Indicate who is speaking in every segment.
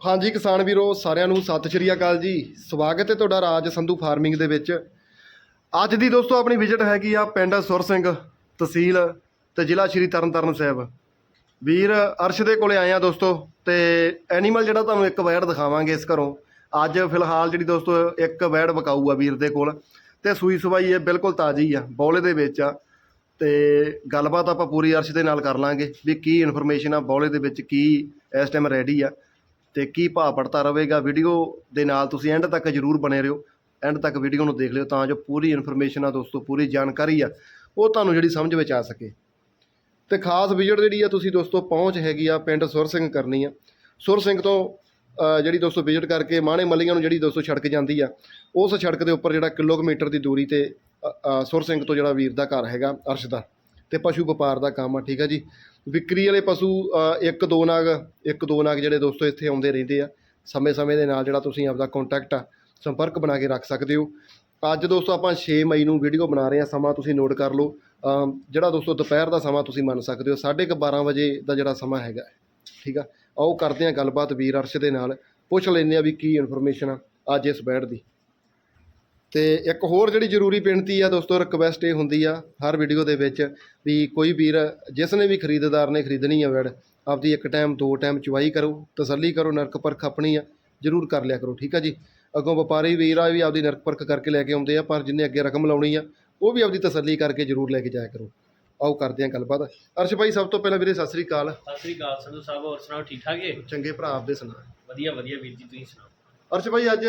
Speaker 1: ਹਾਂਜੀ ਕਿਸਾਨ ਵੀਰੋ, ਸਾਰਿਆਂ ਨੂੰ ਸਤਿ ਸ਼੍ਰੀ ਅਕਾਲ ਜੀ। ਸਵਾਗਤ ਹੈ ਤੁਹਾਡਾ ਰਾਜ ਸੰਧੂ ਫਾਰਮਿੰਗ ਦੇ ਵਿੱਚ। ਅੱਜ ਦੀ ਦੋਸਤੋ ਆਪਣੀ ਵਿਜ਼ਿਟ ਹੈਗੀ ਆ ਪਿੰਡ ਸੁਰ ਸਿੰਘ ਤਹਿਸੀਲ ਤੇ ਜ਼ਿਲ੍ਹਾ ਸ਼੍ਰੀ ਤਰਨਤਾਰਨ ਸਾਹਿਬ। ਵੀਰ, ਅਰਸ਼ ਦੇ ਕੋਲੇ ਆਏ ਆ ਦੋਸਤੋ ਤੇ ਐਨੀਮਲ ਜਿਹੜਾ ਤੁਹਾਨੂੰ ਇੱਕ ਵੈੜ ਦਿਖਾਵਾਂਗੇ ਇਸ ਘਰੋਂ। ਅੱਜ ਫਿਲਹਾਲ ਜਿਹੜੀ ਦੋਸਤੋ ਇੱਕ ਵੈੜ ਵਿਕਾਊ ਆ ਵੀਰ ਦੇ ਕੋਲ ਤੇ ਸੂਈ ਸਵਾਈ ਇਹ ਬਿਲਕੁਲ ਤਾਜ਼ੀ ਆ, ਬੌਲੇ ਦੇ ਵਿੱਚ ਆ। ਤੇ ਗੱਲਬਾਤ ਆਪਾਂ ਪੂਰੀ ਅਰਸ਼ ਦੇ ਨਾਲ ਕਰ ਲਾਂਗੇ ਵੀ ਕੀ ਇਨਫੋਰਮੇਸ਼ਨ ਆ, ਬੌਲੇ ਦੇ ਵਿੱਚ ਕੀ ਇਸ ਟਾਈਮ ਰੈਡੀ ਆ। ਅਤੇ ਕੀ ਭਾਅ ਪੜਤਾ ਰਹੇਗਾ ਵੀਡੀਓ ਦੇ ਨਾਲ ਤੁਸੀਂ ਐਂਡ ਤੱਕ ਜਰੂਰ ਬਣੇ ਰਹੋ ਐਂਡ ਤੱਕ ਵੀਡੀਓ ਨੂੰ ਦੇਖ ਲਿਓ ਤਾਂ ਜੋ ਪੂਰੀ ਇਨਫੋਰਮੇਸ਼ਨ ਆ ਦੋਸਤੋ, ਪੂਰੀ ਜਾਣਕਾਰੀ ਆ, ਉਹ ਤੁਹਾਨੂੰ ਜਿਹੜੀ ਸਮਝ ਵਿੱਚ ਆ ਸਕੇ। ਤੇ ਖਾਸ ਵਿਜ਼ਿਟ ਜਿਹੜੀ ਆ ਤੁਸੀਂ ਦੋਸਤੋ, ਪਹੁੰਚ ਹੈਗੀ ਆ ਪਿੰਡ ਸੁਰ ਸਿੰਘ ਕਰਨੀ ਆ। ਸੁਰ ਸਿੰਘ ਤੋਂ ਜਿਹੜੀ ਦੋਸਤੋ ਵਿਜ਼ਿਟ ਕਰਕੇ ਮਾਣੇ ਮੱਲੀਆਂ ਨੂੰ ਜਿਹੜੀ ਦੋਸਤੋ ਸੜਕ ਜਾਂਦੀ ਆ, ਉਸ ਸੜਕ ਦੇ ਉੱਪਰ ਜਿਹੜਾ ਕਿਲੋਮੀਟਰ ਦੀ ਦੂਰੀ ਤੇ ਸੁਰ ਸਿੰਘ ਤੋਂ ਜਿਹੜਾ ਵੀਰ ਦਾ ਘਰ ਹੈਗਾ ਅਰਸ਼ ਦਾ, ਤੇ ਪਸ਼ੂ ਵਪਾਰ ਦਾ ਕੰਮ ਆ, ਠੀਕ ਆ ਜੀ। ਵਿਕਰੀ ਵਾਲੇ ਪਸ਼ੂ ਇੱਕ ਦੋ ਨਾਗ, ਇੱਕ ਦੋ ਨਾਗ ਜਿਹੜੇ ਦੋਸਤੋ ਇੱਥੇ ਆਉਂਦੇ ਰਹਿੰਦੇ ਆ। ਸਮੇਂ-ਸਮੇਂ ਦੇ ਨਾਲ ਜਿਹੜਾ ਤੁਸੀਂ ਆਪਦਾ ਕੰਟੈਕਟ ਆ, ਸੰਪਰਕ ਬਣਾ ਕੇ ਰੱਖ ਸਕਦੇ ਹੋ। ਅੱਜ ਦੋਸਤੋ ਆਪਾਂ 6 ਮਈ ਨੂੰ ਵੀਡੀਓ ਬਣਾ ਰਹੇ ਹਾਂ ਸਮਾਂ ਤੁਸੀਂ ਨੋਟ ਕਰ ਲਓ। ਜਿਹੜਾ ਦੋਸਤੋ ਦੁਪਹਿਰ ਦਾ ਸਮਾਂ ਤੁਸੀਂ ਮੰਨ ਸਕਦੇ ਹੋ 12:30 ਵਜੇ ਦਾ ਜਿਹੜਾ ਸਮਾਂ ਹੈਗਾ ਠੀਕ ਆ? ਆਓ ਕਰਦੇ ਹਾਂ ਗੱਲਬਾਤ ਵੀਰ ਅਰਸ਼ ਦੇ ਨਾਲ। ਪੁੱਛ ਲੈਂਦੇ ਆ ਵੀ ਕੀ ਇਨਫੋਰਮੇਸ਼ਨ ਆ ਅੱਜ ਇਸ ਬੈਠ ਦੀ। ਤੇ ਇੱਕ ਹੋਰ ਜਿਹੜੀ ਜ਼ਰੂਰੀ ਬੇਨਤੀ ਆ ਦੋਸਤੋ ਰਿਕਵੈਸਟ ਇਹ ਹੁੰਦੀ ਆ ਹਰ ਵੀਡੀਓ ਦੇ ਵਿੱਚ ਵੀ ਕੋਈ ਵੀਰ ਜਿਸ ਨੇ ਵੀ ਖਰੀਦਦਾਰ ਨੇ ਖਰੀਦਣੀ ਆ ਵੈੜ ਆਪਦੀ ਇੱਕ ਟਾਈਮ ਦੋ ਟਾਈਮ ਚੁਆਈ ਕਰੋ ਤਸੱਲੀ ਕਰੋ ਨਰਕ ਪਰਖ ਆਪਣੀ ਆ ਜ਼ਰੂਰ ਕਰ ਲਿਆ ਕਰੋ ਠੀਕ ਆ ਜੀ? ਅੱਗੋਂ ਵਪਾਰੀ ਵੀਰ ਆ ਵੀ ਆਪਦੀ ਨਰਕ ਪਰਖ ਕਰਕੇ ਲੈ ਕੇ ਆਉਂਦੇ ਆ ਪਰ ਜਿੰਨੇ ਅੱਗੇ ਰਕਮ ਲਾਉਣੀ ਆ ਉਹ ਵੀ ਆਪਦੀ ਤਸੱਲੀ ਕਰਕੇ ਜ਼ਰੂਰ ਲੈ ਕੇ ਜਾਇਆ ਕਰੋ। ਆਓ ਕਰਦੇ ਹਾਂ ਗੱਲਬਾਤ। ਅਰਸ਼ ਭਾਈ ਸਭ ਤੋਂ ਪਹਿਲਾਂ ਵੀਰੇ ਸਤਿ ਸ੍ਰੀ ਅਕਾਲ।
Speaker 2: ਸਤਿ ਸ੍ਰੀ ਅਕਾਲ ਸੰਧੂ ਸਾਹਿਬ ਹੋਰ ਸੁਣਾਓ ਠੀਕ ਠਾਕ ਜੀ?
Speaker 1: ਚੰਗੇ ਭਰਾ ਆਪਦੇ ਸੁਣਾ।
Speaker 2: ਵਧੀਆ ਵਧੀਆ ਵੀਰ ਜੀ ਤੁਸੀਂ ਸੁਣਾਓ?
Speaker 1: ਅਰਸ਼ ਭਾਈ ਅੱਜ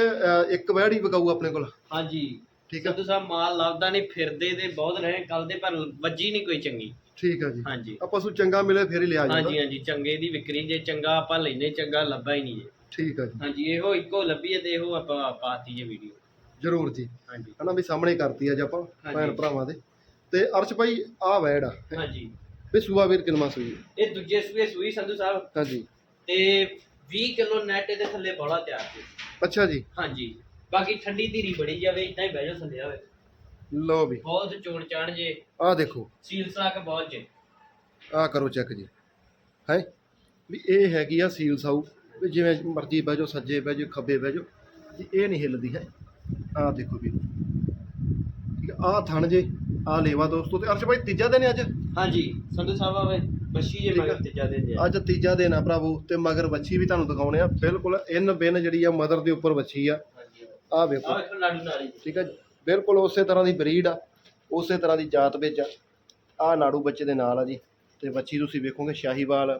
Speaker 1: ਇੱਕ ਵੈੜ ਹੀ ਵਿਕਾਊ ਆਪਣੇ ਕੋਲ।
Speaker 2: ਹਾਂਜੀ।
Speaker 1: ਠੀਕ ਆ।
Speaker 2: ਸੰਧੂ ਸਾਹਿਬ ਮਾਲ ਲੱਭਦਾ ਨਹੀਂ ਫਿਰਦੇ ਤੇ ਬਹੁਤ ਰਹੇ ਕੱਲ ਦੇ ਪਰ ਵੱਜੀ ਨਹੀਂ ਕੋਈ ਚੰਗੀ।
Speaker 1: ਠੀਕ ਆ ਜੀ।
Speaker 2: ਹਾਂਜੀ।
Speaker 1: ਆ ਪਸ਼ੂ ਚੰਗਾ ਮਿਲੇ ਫਿਰ ਹੀ ਲਿਆ ਜਾਂਦਾ
Speaker 2: ਹਾਂਜੀ ਹਾਂਜੀ ਚੰਗੇ ਦੀ ਵਿਕਰੀ ਜੇ ਚੰਗਾ ਆਪਾਂ ਲੈਨੇ ਚੰਗਾ ਲੱਭਾ ਹੀ ਨਹੀਂ ਜੇ।
Speaker 1: ਠੀਕ ਆ ਜੀ।
Speaker 2: ਹਾਂਜੀ ਇਹੋ ਇੱਕੋ ਲੱਭੀ ਹੈ ਤੇ ਇਹੋ ਆਪਾਂ ਪਾਤੀ ਜੇ ਵੀਡੀਓ
Speaker 1: ਜ਼ਰੂਰ ਜੀ।
Speaker 2: ਹਾਂਜੀ।
Speaker 1: ਹਨਾ ਵੀ ਸਾਹਮਣੇ ਕਰਤੀ ਅੱਜ ਆਪਾਂ
Speaker 2: ਹਾਂਜੀ।
Speaker 1: ਭੈਣ ਭਰਾਵਾਂ ਦੇ। ਤੇ ਅਰਸ਼ ਭਾਈ ਆ ਵੈੜ ਆ।
Speaker 2: ਹਾਂਜੀ।
Speaker 1: ਵੀ ਸੂਆ ਵੀਰ ਕਿਨਮਾ ਸੂਈ
Speaker 2: ਇਹ ਦੂਜੇ ਸੂਏ ਸੂਈ ਸੰਧੂ ਸਾਹਿਬ।
Speaker 1: ਹਾਂਜੀ।
Speaker 2: ਤੇ 20 ਕਿਲੋ ਨੈਟ ਦੇ ਥੱਲੇ ਬੋਲਾ ਤਿਆਰ ਜੀ
Speaker 1: ਅੱਛਾ ਜੀ।
Speaker 2: ਹਾਂਜੀ। ਬਾਕੀ ਠੰਡੀ ਧੀਰੀ ਬੜੀ ਜਾਵੇ ਇਦਾਂ ਹੀ ਬਹਿ ਜਾਓ ਥੱਲੇ ਆਵੇ
Speaker 1: ਲਓ ਵੀ।
Speaker 2: ਬਹੁਤ ਚੋਣ ਚਾਣ ਜੇ।
Speaker 1: ਆਹ ਦੇਖੋ।
Speaker 2: ਸੀਲ ਸਾਕ ਬਹੁਤ ਜੇ।
Speaker 1: ਆਹ ਕਰੋ ਚੈੱਕ ਜੀ। ਹੈ? ਵੀ ਇਹ ਹੈਗੀ ਆ ਸੀਲ ਸਾਊ। ਵੀ ਜਿਵੇਂ ਮਰਜ਼ੀ ਬਹਿ ਜਾਓ ਸੱਜੇ ਬਹਿ ਜਾਓ ਖੱਬੇ ਬਹਿ ਜਾਓ। ਜੀ ਇਹ ਨਹੀਂ ਹਿੱਲਦੀ ਹੈ? ਆਹ ਦੇਖੋ ਵੀ। ਠੀਕ ਆ ਆਹ ਥਣ ਜੇ ਆਹ ਲੇਵਾ ਦੋਸਤੋ ਤੇ ਅਰਸ਼ ਭਾਈ ਤੀਜਾ ਦਿਨ ਹੈ ਅੱਜ?
Speaker 2: ਹਾਂਜੀ ਸੰਧੂ ਸਾਹਿਬ ਆਵੇ। ਬੱਛੀ ਜੇ
Speaker 1: ਆ।
Speaker 2: ਮਗਰ
Speaker 1: ਅੱਜ ਤੀਜਾ ਦਿਨ ਆ ਭਰਾਵੋ ਤੇ ਮਗਰ ਵੱਛੀ ਵੀ ਤੁਹਾਨੂੰ ਦਿਖਾਉਣੇ ਆ। ਬਿਲਕੁਲ ਇਨ ਬਿਨ ਜਿਹੜੀ ਆ ਮਦਰ ਦੇ ਉੱਪਰ ਵੱਛੀ ਆ। ਆਹ ਵੇਖੋ।
Speaker 2: ਨਾੜੂ
Speaker 1: ਠੀਕ ਹੈ ਬਿਲਕੁਲ ਉਸੇ ਤਰ੍ਹਾਂ ਦੀ ਬਰੀਡ ਆ ਉਸੇ ਤਰ੍ਹਾਂ ਦੀ ਜਾਤ ਵਿੱਚ ਆ। ਆਹ ਨਾੜੂ ਬੱਚੇ ਦੇ ਨਾਲ ਆ ਜੀ। ਤੇ ਬੱਚੀ ਤੁਸੀਂ ਵੇਖੋਗੇ ਸ਼ਾਹੀਵਾਲ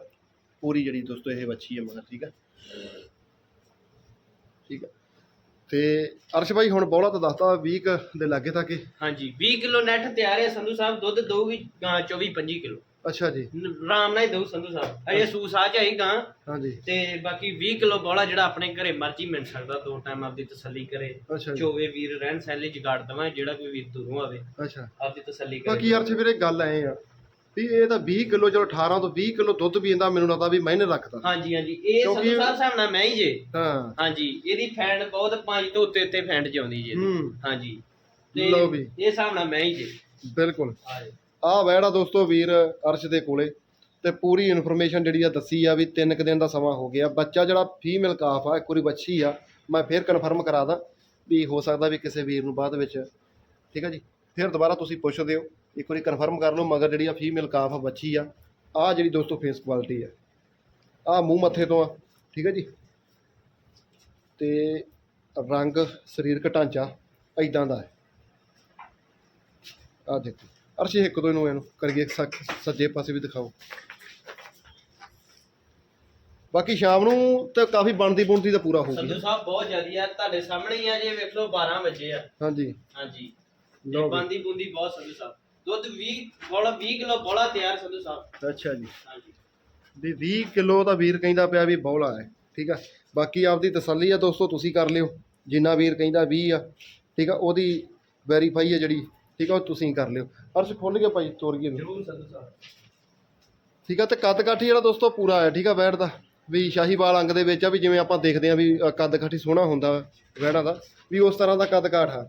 Speaker 1: ਪੂਰੀ ਜਿਹੜੀ ਦੋਸਤੋ ਇਹ ਬੱਚੀ ਹੈ ਮਗਰ ਠੀਕ ਹੈ ਠੀਕ ਹੈ ਤੇ ਅਰਸ਼ ਭਾਈ ਹੁਣ ਬੌਲਾ ਤਾਂ ਦੱਸਤਾ 20 ਕੁ ਦੇ ਲਾਗੇ ਤੱਕ।
Speaker 2: ਹਾਂਜੀ। 20 ਕਿਲੋ ਨੈਟ ਤਿਆਰ ਹੈ ਸੰਧੂ ਸਾਹਿਬ ਦੁੱਧ ਦਊਗੀ ਗਾਂ 24 25 ਕਿਲੋ।
Speaker 1: ਅੱਛਾ ਜੀ।
Speaker 2: ਆਰਾਮ ਨਾਲ ਹੀ ਦਊ ਸੰਧੂ ਸਾਹਿਬ। ਅਜੇ ਸੂਸਾ ਚ ਆਈ ਗਾਂ।
Speaker 1: ਹਾਂਜੀ।
Speaker 2: ਤੇ ਬਾਕੀ 20 ਕਿਲੋ ਬੋਲਾ ਜਿਹੜਾ ਆਪਣੇ ਘਰੇ ਮਰਜ਼ੀ ਮਿਲ ਸਕਦਾ ਦੋ ਟਾਈਮ ਆਪਦੀ ਤਸੱਲੀ ਕਰੇ।
Speaker 1: ਅੱਛਾ ਜੀ।
Speaker 2: ਚੋਵੇ ਵੀਰ ਰਹਿਣ ਲਈ ਜਗਾੜ ਦਵਾਂ ਜਿਹੜਾ ਕੋਈ ਵੀਰ ਦੂਰੋਂ ਆਵੇ
Speaker 1: ਅੱਛਾ।
Speaker 2: ਆਪਦੀ ਤਸੱਲੀ ਕਰੇ।
Speaker 1: ਬਾਕੀ ਅਰਸ਼ ਵੀਰੇ ਗੱਲ ਐ ਆ ਵੀ ਇਹ ਤਾਂ 20 ਕਿਲੋ ਚਲੋ 18 ਤੋਂ 20 ਕਿਲੋ ਦੁੱਧ ਪੀਂਦਾ ਮੈਨੂੰ ਲੱਗਦਾ ਵੀ ਮਹੀਨੇ ਰੱਖਦਾ।
Speaker 2: ਹਾਂਜੀ ਹਾਂਜੀ। ਇਹ
Speaker 1: ਕਿਉਂਕਿ-
Speaker 2: ਸੰਧੂ ਸਾਹਿਬ ਸਾਹਮਣਾ ਮੈਂ ਹੀ ਜੇ।
Speaker 1: ਹਾਂ।
Speaker 2: ਹਾਂਜੀ ਇਹਦੀ ਫੈਂਡ ਬਹੁਤ ਪੰਜ ਤੋਂ ਉੱਤੇ ਉੱਤੇ ਫੈਂਡ ਆਉਂਦੀ ਜੇ।
Speaker 1: ਹੂੰ।
Speaker 2: ਹਾਂਜੀ।
Speaker 1: ਲਓ ਵੀ।
Speaker 2: ਇਹ ਹਿਸਾਬ ਨਾਲ ਮੈਂ ਹੀ ਜੇ।
Speaker 1: ਬਿਲਕੁਲ।
Speaker 2: ਹਾਂਜੀ
Speaker 1: ਆਹ ਵੈੜਾ ਦੋਸਤੋ ਵੀਰ ਅਰਸ਼ ਦੇ ਕੋਲੇ ਤੇ ਪੂਰੀ ਇਨਫੋਰਮੇਸ਼ਨ ਜਿਹੜੀ ਆ ਦੱਸੀ ਆ ਵੀ ਤਿੰਨ ਕੁ ਦਿਨ ਦਾ ਸਮਾਂ ਹੋ ਗਿਆ। ਬੱਚਾ ਜਿਹੜਾ ਫੀਮੇਲ ਕਾਫ ਆ, ਇੱਕ ਵਾਰੀ ਬੱਚੀ ਆ, ਮੈਂ ਫੇਰ ਕਨਫਰਮ ਕਰਾ ਦਾਂ ਵੀ ਹੋ ਸਕਦਾ ਵੀ ਕਿਸੇ ਵੀਰ ਨੂੰ ਬਾਅਦ ਵਿੱਚ। ਠੀਕ ਆ ਜੀ? ਫਿਰ ਦੁਬਾਰਾ ਤੁਸੀਂ ਪੁੱਛਦੇ ਹੋ ਇੱਕ ਵਾਰੀ ਕਨਫਰਮ ਕਰ ਲਓ ਮਗਰ ਜਿਹੜੀ ਆ ਫੀਮੇਲ ਕਾਫ ਆ ਬੱਚੀ ਆ ਆਹ ਜਿਹੜੀ ਦੋਸਤੋ ਫੇਸ ਕੁਆਲਿਟੀ ਆ। ਆਹ ਮੂੰਹ ਮੱਥੇ ਤੋਂ ਆ, ਠੀਕ ਆ ਜੀ? ਤੇ ਰੰਗ, ਸਰੀਰਕ ਢਾਂਚਾ ਐਦਾਂ ਦਾ ਹੈ। ਆਹ ਦੇਖੋ। ਅਰਸ਼ੀ ਇੱਕ ਦੋ ਇਹਨੂੰ ਇਹਨੂੰ ਕਰੀਏ ਸੱਜੇ ਪਾਸੇ ਵੀ ਦਿਖਾਓ। ਬਾਕੀ ਸ਼ਾਮ ਨੂੰ ਤਾਂ ਕਾਫੀ ਬਣਦੀ ਬੁਣਦੀ ਤਾਂ ਪੂਰਾ ਹੋ
Speaker 2: ਸੰਧੂ
Speaker 1: ਗਿਆ
Speaker 2: ਸਾਹਿਬ ਬਹੁਤ ਜ਼ਿਆਦੀ ਆ। ਤੁਹਾਡੇ ਸਾਹਮਣੇ ਹੀ ਆ ਜੇ ਵੇਖ ਲਓ 12 ਵਜੇ ਆ।
Speaker 1: ਹਾਂਜੀ।
Speaker 2: ਹਾਂਜੀ।
Speaker 1: ਲਓ।
Speaker 2: ਬੰਦੀ ਬੁੰਦੀ ਬਹੁਤ ਸੰਧੂ ਸਾਹਿਬ। ਦੁੱਧ 20 ਬੋਲਾ 20 ਕਿਲੋ ਬੋਲਾ ਤਿਆਰ ਸੰਧੂ ਸਾਹਿਬ।
Speaker 1: ਅੱਛਾ ਜੀ।
Speaker 2: ਹਾਂਜੀ।
Speaker 1: ਵੀ 20 ਕਿਲੋ ਦਾ ਵੀਰ ਕਹਿੰਦਾ ਪਿਆ ਵੀ ਬੌਲਾ ਹੈ ਠੀਕ ਆ? ਬਾਕੀ ਆਪਦੀ ਤਸੱਲੀ ਆ ਦੋਸਤੋ ਤੁਸੀਂ ਕਰ ਲਿਓ। ਜਿੰਨਾ ਵੀਰ ਕਹਿੰਦਾ 20 ਆ ਠੀਕ ਆ? ਉਹਦੀ ਵੈਰੀਫਾਈ ਆ ਜਿਹੜੀ ਠੀਕ ਆ ਉਹ ਤੁਸੀਂ ਕਰ ਲਿਓ। ਅਰਸ਼ ਖੁੱਲ ਗਿਆ ਭਾਈ ਤੋਰੀਏ ਨੂੰ
Speaker 2: ਜ਼ਰੂਰ
Speaker 1: ਠੀਕ ਆ ਤੇ ਕੱਦ ਕਾਠੀ ਜਿਹੜਾ ਦੋਸਤੋ ਪੂਰਾ ਆਇਆ ਠੀਕ ਆ ਵੈੜ ਦਾ। ਵੀ ਸ਼ਾਹੀਵਾਲ ਅੰਗ ਦੇ ਵਿੱਚ ਆ ਵੀ ਜਿਵੇਂ ਆਪਾਂ ਦੇਖਦੇ ਆ ਵੀ ਅ, ਕੱਦ ਕਾਠੀ ਸੋਹਣਾ ਹੁੰਦਾ ਵੈੜਾਂ ਦਾ ਵੀ ਉਸ ਤਰ੍ਹਾਂ ਦਾ ਕੱਦ ਕਾਠ ਆ।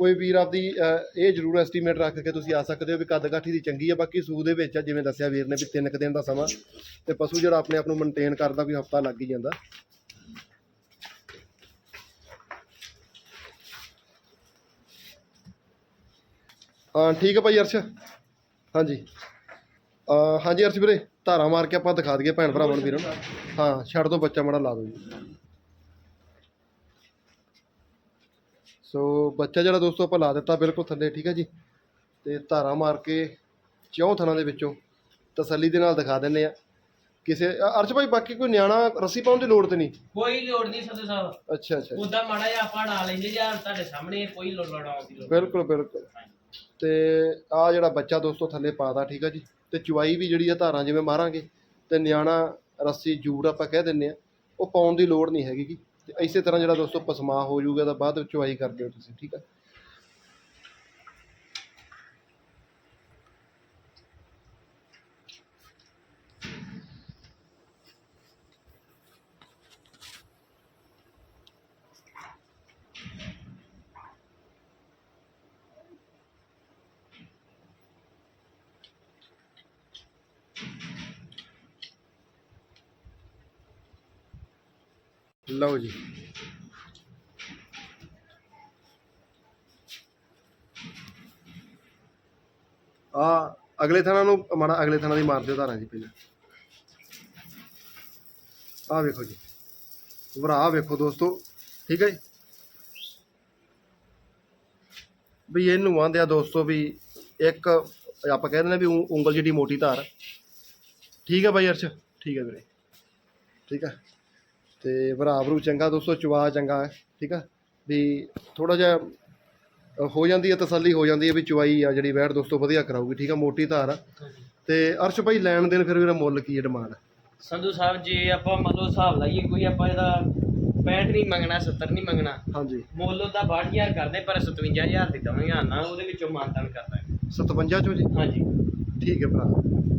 Speaker 1: ਕੋਈ ਵੀਰ ਆਪਦੀ ਅ, ਇਹ ਜ਼ਰੂਰ ਐਸਟੀਮੇਟ ਰੱਖ ਕੇ ਤੁਸੀਂ ਆ ਸਕਦੇ ਹੋ ਵੀ ਕੱਦ ਕਾਠੀ ਦੀ ਚੰਗੀ ਆ ਬਾਕੀ ਸੂ ਦੇ ਵਿੱਚ ਆ ਜਿਵੇਂ ਦੱਸਿਆ ਵੀਰ ਨੇ ਵੀ ਤਿੰਨ ਕੁ ਦਿਨ ਦਾ ਸਮਾਂ ਤੇ ਪਸ਼ੂ ਜਿਹੜਾ ਆਪਣੇ ਆਪ ਨੂੰ ਮੇਨਟੇਨ ਕਰਦਾ ਕੋਈ ਹਫਤਾ ਲੱਗ ਹੀ ਜਾਂਦਾ। ਹਾਂ ਠੀਕ ਹੈ ਭਾਈ ਅਰਸ਼? ਹਾਂਜੀ। ਹਾਂਜੀ ਅਰਸ਼ ਵੀਰੇ ਧਾਰਾ ਮਾਰ ਕੇ ਆਪਾਂ ਦਿਖਾ ਦਈਏ ਭੈਣ ਭਰਾਵਾਂ ਨੂੰ ਵੀਰਾਂ ਨੂੰ। ਹਾਂ ਛੱਡ ਦੋ ਬੱਚਾ ਮੜਾ ਲਾ ਦਿਓ ਜੀ। ਸੋ ਬੱਚਾ ਜਿਹੜਾ ਦੋਸਤੋ ਆਪਾਂ ਲਾ ਦਿੱਤਾ ਬਿਲਕੁਲ ਥੱਲੇ ਠੀਕ ਹੈ ਜੀ। ਤੇ ਧਾਰਾ ਮਾਰ ਕੇ ਚੌਂ ਥਣਾਂ ਦੇ ਵਿੱਚੋਂ ਤਸੱਲੀ ਦੇ ਨਾਲ ਦਿਖਾ ਦਿੰਨੇ ਆ। ਕਿਸੇ ਅਰਸ਼ ਭਾਈ ਬਾਕੀ ਕੋਈ ਨਿਆਣਾ ਰੱਸੀ ਪਾਉਣ ਦੀ ਲੋੜ ਤੇ ਨਹੀਂ?
Speaker 2: ਕੋਈ ਲੋੜ ਨਹੀਂ ਸੰਧੂ ਸਾਹਿਬ।
Speaker 1: ਅੱਛਾ ਅੱਛਾ
Speaker 2: ਉਦਾਂ ਮਾੜਾ ਜਿਹਾ ਆਪਾਂ ਡਾ ਲੈਂਦੇ ਜਾਂ ਤੁਹਾਡੇ ਸਾਹਮਣੇ ਕੋਈ ਲੋੜ ਲੋੜ
Speaker 1: ਬਿਲਕੁਲ ਬਿਲਕੁਲ। ਤੇ ਆ ਜਿਹੜਾ ਬੱਚਾ ਦੋਸਤੋ ਥੱਲੇ ਪਾਦਾ ਠੀਕ ਆ ਜੀ। ਤੇ ਚੁਆਈ ਵੀ ਜਿਹੜੀ ਆ ਧਾਰਾਂ ਜਿਵੇਂ ਮਾਰਾਂਗੇ, ਤੇ ਨਿਆਣਾ ਰੱਸੀ ਜੂੜ ਆਪਾਂ ਕਹਿ ਦਿੰਨੇ ਆ, ਉਹ ਪਾਉਣ ਦੀ ਲੋੜ ਨਹੀਂ ਹੈਗੀ ਗੀ ਤੇ ਇਸੇ ਤਰ੍ਹਾਂ ਜਿਹੜਾ ਦੋਸਤੋ ਪਸਮਾ ਹੋ ਜਾਊਗਾ ਤਾਂ ਬਾਅਦ ਵਿੱਚ ਚੁਆਈ ਕਰ ਦਿਓ ਤੁਸੀਂ, ਠੀਕ ਆ। ਲਓ ਜੀ। ਆ ਅਗਲੇ ਥਾਣਾ ਨੂੰ, ਮਾੜਾ ਅਗਲੇ ਥਾਣਾ ਦੀ ਮਾਰ ਦਿਓ ਧਾਰਾਂ ਜੀ ਪਹਿਲਾਂ। ਆ ਵੇਖੋ ਜੀ। ਵਰਾ ਵੇਖੋ ਦੋਸਤੋ, ਠੀਕ ਹੈ ਜੀ? ਵੀ ਇਹਨੂੰ ਆਂਦੇ ਆ ਦੋਸਤੋ ਵੀ ਇੱਕ, ਆਪਾਂ ਕਹਿ ਦਿੰਦੇ ਵੀ ਊਂ- ਉਂਗਲ ਜਿਹੜੀ ਮੋਟੀ ਧਾਰ। ਠੀਕ ਹੈ ਬਾਈ ਅਰਸ਼? ਠੀਕ ਹੈ ਵੀਰੇ। ਠੀਕ ਹੈ। ਤੇ ਭਰਾ ਭਰੂ ਚੰਗਾ ਦੋਸਤੋ ਚਵਾ ਚੰਗਾ ਹੈ ਠੀਕ ਆ? ਵੀ ਥੋੜਾ ਜਿਹਾ ਹੋ ਜਾਂਦੀ ਹੈ ਤਸੱਲੀ ਹੋ ਜਾਂਦੀ ਹੈ ਵੀ ਚਵਾਈ ਆ ਜਿਹੜੀ ਵੈਟ ਦੋਸਤੋ ਵਧੀਆ ਕਰਾਊਗੀ ਠੀਕ ਆ? ਮੋਟੀ ਧਾਰ ਆ। ਤੇ ਅਰਸ਼ ਭਾਈ ਲੈਣ ਦੇਣ ਫਿਰ ਵੀਰਾ ਮੁੱਲ ਕੀ ਹੈ ਡਿਮਾਂਡ
Speaker 2: ਸੰਧੂ ਸਾਹਿਬ ਜੇ ਆਪਾਂ ਮੰਨ ਲਓ ਹਿਸਾਬ ਲਾਈਏ ਕੋਈ ਆਪਾਂ ਇਹਦਾ 65 ਨਹੀਂ ਮੰਗਣਾ 70 ਨਹੀਂ ਮੰਗਣਾ
Speaker 1: ਹਾਂਜੀ।
Speaker 2: ਮੁੱਲ ਉਹਦਾ 62000 ਕਰਦੇ ਪਰ 57000 ਦੀ ਦਵਾਂਗੇ ਨਾ ਉਹਦੇ ਵਿੱਚੋਂ ਮਾਨਤਾਨ ਕਰਦਾ।
Speaker 1: 57 ਚੋਂ ਜੀ?
Speaker 2: ਹਾਂਜੀ।
Speaker 1: ਠੀਕ ਹੈ ਭਰਾ।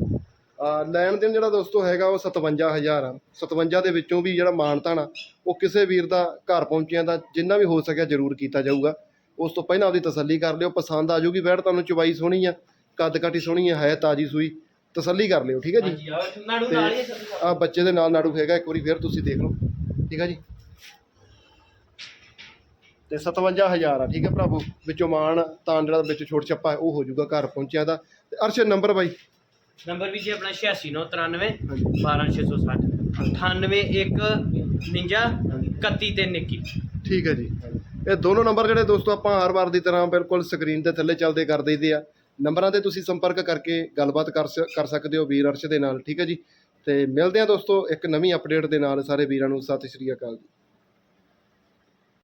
Speaker 1: ਲੈਣ ਦੇਣ ਜਿਹੜਾ ਦੋਸਤੋ ਹੈਗਾ ਉਹ 57000 ਆ। 57 ਦੇ ਵਿੱਚੋਂ ਵੀ ਜਿਹੜਾ ਮਾਨਤਾਨ ਆ ਉਹ ਕਿਸੇ ਵੀਰ ਦਾ ਘਰ ਪਹੁੰਚਿਆਂ ਦਾ ਜਿੰਨਾ ਵੀ ਹੋ ਸਕਿਆ ਜ਼ਰੂਰ ਕੀਤਾ ਜਾਊਗਾ। ਉਸ ਤੋਂ ਪਹਿਲਾਂ ਉਹਦੀ ਤਸੱਲੀ ਕਰ ਲਿਓ ਪਸੰਦ ਆ ਜਾਊਗੀ ਵੈਟ ਤੁਹਾਨੂੰ ਚਵਾਈ ਸੋਹਣੀ ਆ ਕੱਦ ਕਾਟੀ ਸੋਹਣੀ ਆ ਹੈ ਤਾਜੀ ਸੂਈ ਤਸੱਲੀ ਕਰ ਲਿਓ ਠੀਕ ਹੈ ਜੀ?
Speaker 2: ਨਾੜੂ ਨਾਲ ਹੀ ਆ
Speaker 1: ਬੱਚੇ ਦੇ ਨਾਲ ਨਾੜੂ ਹੈਗਾ ਇੱਕ ਵਾਰੀ ਫੇਰ ਤੁਸੀਂ ਦੇਖ ਲਓ ਠੀਕ ਹੈ ਜੀ? ਤੇ 57000 ਆ ਠੀਕ ਹੈ ਭਰਾਵੋ? ਵਿੱਚੋਂ ਮਾਣ ਤਾਂ ਜਿਹੜਾ ਵਿੱਚ ਛੋਟ ਛੱਪਾ ਉਹ ਹੋ ਜਾਊਗਾ ਘਰ ਪਹੁੰਚਿਆ ਦਾ। ਤੇ ਅਰਸ਼ ਨੰਬਰ ਬਾਈ।
Speaker 2: ਨੰਬਰ ਵੀ ਜੀ ਆਪਣਾ 8693
Speaker 1: ਹਾਂਜੀ।
Speaker 2: 12660 98159 31 ਤੇ 21
Speaker 1: ਠੀਕ ਹੈ ਜੀ। ਇਹ ਦੋਨੋਂ ਨੰਬਰ ਜਿਹੜੇ ਦੋਸਤੋ ਆਪਾਂ ਹਰ ਵਾਰ ਦੀ ਤਰ੍ਹਾਂ ਬਿਲਕੁਲ ਸਕਰੀਨ ਦੇ ਥੱਲੇ ਚੱਲਦੇ ਕਰ ਦਈਦੇ ਆ। ਨੰਬਰਾਂ ਤੇ ਤੁਸੀਂ ਸੰਪਰਕ ਕਰਕੇ ਗੱਲਬਾਤ ਕਰ ਕਰ ਸਕਦੇ ਹੋ ਵੀਰ ਅਰਸ਼ ਦੇ ਨਾਲ ਠੀਕ ਹੈ ਜੀ। ਤੇ ਮਿਲਦੇ ਆ ਦੋਸਤੋ ਇੱਕ ਨਵੀਂ ਅਪਡੇਟ ਦੇ ਨਾਲ ਸਾਰੇ ਵੀਰਾਂ ਨੂੰ। ਸਤਿ ਸ਼੍ਰੀ ਅਕਾਲ ਜੀ।